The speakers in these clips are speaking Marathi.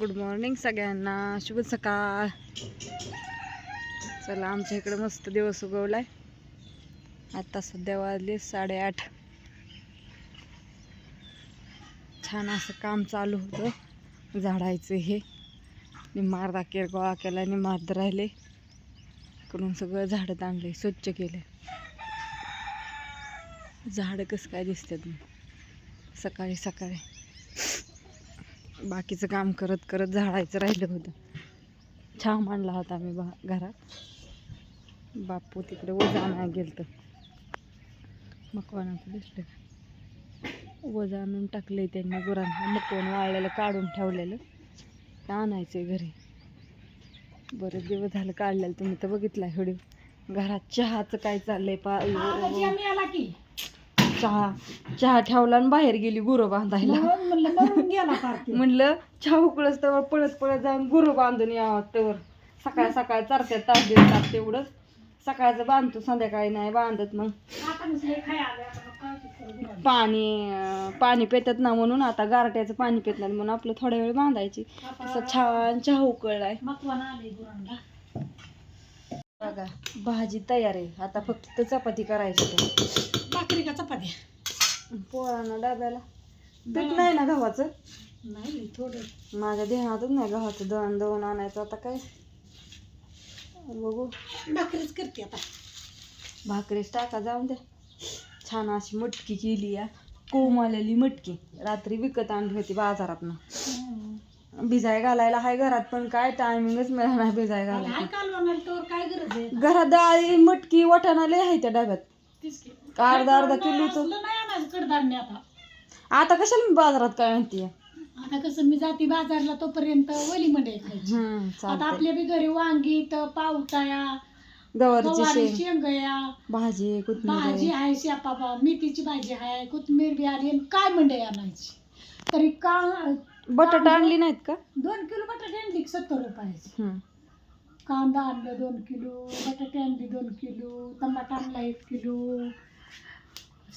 गुड मॉर्निंग सगळ्यांना. शुभ सकाळ. चला आमच्या इकडे मस्त दिवस उगवलाय. आता सध्या वाजले साडेआठ. छान असं काम चालू होतं. झाडायचं हे. निम्मा केर गोळा केला निमार्द राहिले. करून सगळं झाडं आणले स्वच्छ केले. झाडं कसं काय दिसतात? सकाळी सकाळी. बाकीचं काम करत करत झाडायचं राहिलं होतं. छान मांडला होता मी बा घरात. बापू तिकडे वजा आणायला गेलं मकवानाचं दिसलं का? वजा आणून टाकले त्यांनी गुरांना. मकवान वाळलेलं काढून ठेवलेलं. ते आणायचं घरी. बरेच दिवस झालं काढलेलं. तुम्ही तर बघितला व्हिडिओ. घरात चहाचं काय चाललंय पा चहा चहा ठेवला आणि बाहेर गेली गुरं बांधायला. म्हणलं चहा उकळच तर पळत पळत जाऊन गुरु बांधून यावं तर सकाळ सकाळ चरत्यात तास देतात तेवढंच सकाळचं बांधतो संध्याकाळी नाही बांधत मग. पाणी पाणी पितात ना म्हणून आता गारट्याचं पाणी पित नाही म्हणून आपलं थोड्या वेळ बांधायची. असं छान चहा उकळलाय. बघा भाजी तयार आहे. आता फक्त चपाती करायची. भाकरी का चपात्या पोळांना डब्याला. पीठ नाही ना गव्हाचं? नाही थोडं. माझ्या ध्यानातच नाही गव्हाचं दळण दळून आणायचं. आता काय? बघू. भाकरीच करते आता. भाकरीच टाका जाऊन द्या. छान अशी मटकी केली या. कोंब मटकी. रात्री विकत आणली होती बाजारातनं. भिजाय घालायला हाय घरात पण काय टायमिंगच मिळाला नाही भिजाय घालायला. घरात डाळी मटकी वाटाणा लय आहे त्या डब्यात. अर्धा अर्धा किलोचं. असलं नाही आणायचं कडधान्य आता. आता कशाला मी बाजारात काय म्हणते? आता कसं मी जाते बाजारला तोपर्यंत वली मध्ये खायची. आता आपल्या बी घरी वांगी तर पावटाया गवारीची गवारी शेंग. शेंगया भाजी कोथिंबीर. भाजी आहे शेपापा मेथीची भाजी आहे कोथिंबीर बी आली आणि काय मंडई आणायची? तरी का बटाटा आणली नाहीत का? दोन किलो बटाटे आणली की सत्तर रुपयाची. हम्म. कांदा आणलं दोन किलो बटाटे आणले दोन किलो टमाटा आणला एक किलो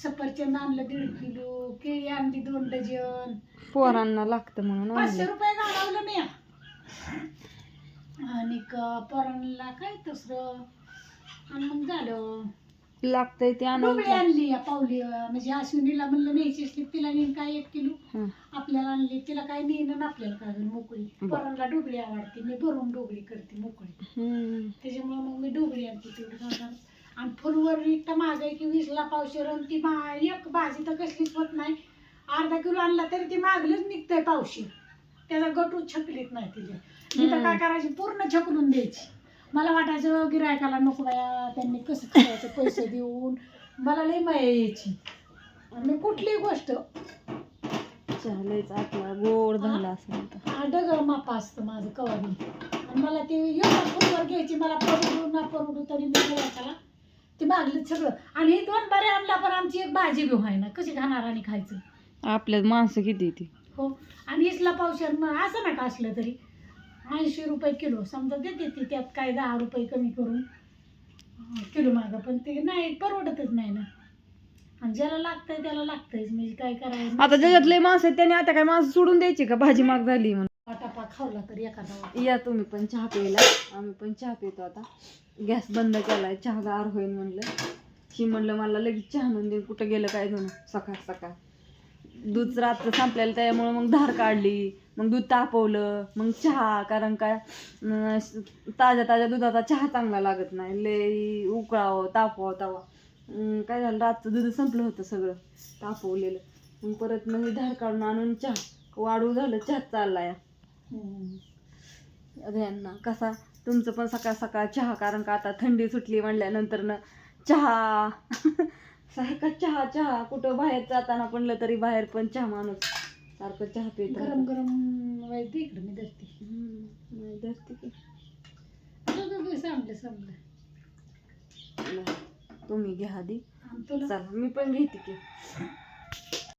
सफरचंद आणलं दीड किलो केळी आणली दोन डझन. पोरांना लागतं म्हणून पाचशे आणले रुपये घालवलं मी आणि क- पोरांना काय दुसरं आणि मग झालं. लागतंय ते डोबळी आणली या पावली म्हणजे अश्विनीला म्हणलं न्यायची असली तिला नेईन काय एक किलो. आपल्याला आणली तिला काय नेईन आणि आपल्याला काय मोकळी. बरं. पोरांना डोबळी आवडते मी भरून डोबळी करते मोकळी. हम्म. त्याच्यामुळे मग मी डोबळी आणते तेवढी घालणार आणि फुलवर महाग आहे की वीसला पावशेर आणि ती भा एक भाजी तर कसलीच होत नाही. अर्धा किलो आणला तरी ती मागलीच निघतंय पावशेर. त्याचा गटू छकलीत नाही तिथे मी तर काय करायची? पूर्ण छकलून द्यायची. मला वाटायचं गिरायकाला नको बाया त्यांनी कसं करायचं? पैसे देऊन. मला लई माया यायची. आणि मी कुठलीही गोष्ट? चालेच आपला गोड झाला असं डगर मापा असतं माझं कवाबी आणि मला ते एवढं फुलवर घ्यायची मला परवडू ना परवडू तरी मी गिरायकाला ते मागलं सगळं. आणि हे दोन बरे आणला पण आमची एक भाजी बी व्हाय ना कशी खाणार आणि खायचं? आपल्यात माणसं किती ती? हो. आणि इसला पावशेर मग असं ना का असलं तरी. ऐंशी रुपये किलो. समजा देते ती त्यात काय दहा रुपये कमी करून. किलो मागं. पण ते नाही परवडतच नाही ना. आणि ज्याला लागतंय त्याला लागतंयच. म्हणजे काय करायचं? आता ज्याच्यातले माणसं आहेत त्याने आता काय माणसं सोडून द्यायची का? भाजी माग झाली म्हणून. खावला तर एखादा या तुम्ही पण चहा प्यायला. आम्ही पण चहा पितो आता. गॅस बंद केलाय चहा गार होईल म्हणलं. ही म्हणलं मला लगेच चहा आणून देईन कुठं गेलं काय जण सकाळ सकाळ. दूध रात्र संपलेलं त्यामुळं मग धार काढली. मग दूध तापवलं. मग चहा कारण काय अं, ताज्या ताज्या दुधाचा चहा चांगला लागत नाही. लय उकळावं तापवावं तवा. अं, काय झालं रातचं दूध संपलं होतं सगळं. तापवलेलं. मग परत मग हे धार काढून आणून चहा. वाढू झालं चहा चालला या यांना कसा तुमचं पण सकाळ सकाळ चहा कारण का आता थंडी सुटली म्हणल्यानंतर न चहा. सारखा चहा चहा कुठं बाहेर जाताना म्हणलं तरी बाहेर पण चहा माणूस सारखं चहा पित गरम गरम व्हायचं इकडे मी धरते. धरते की. नाही, तुम्ही घ्या आधी. चला मी पण घेते की.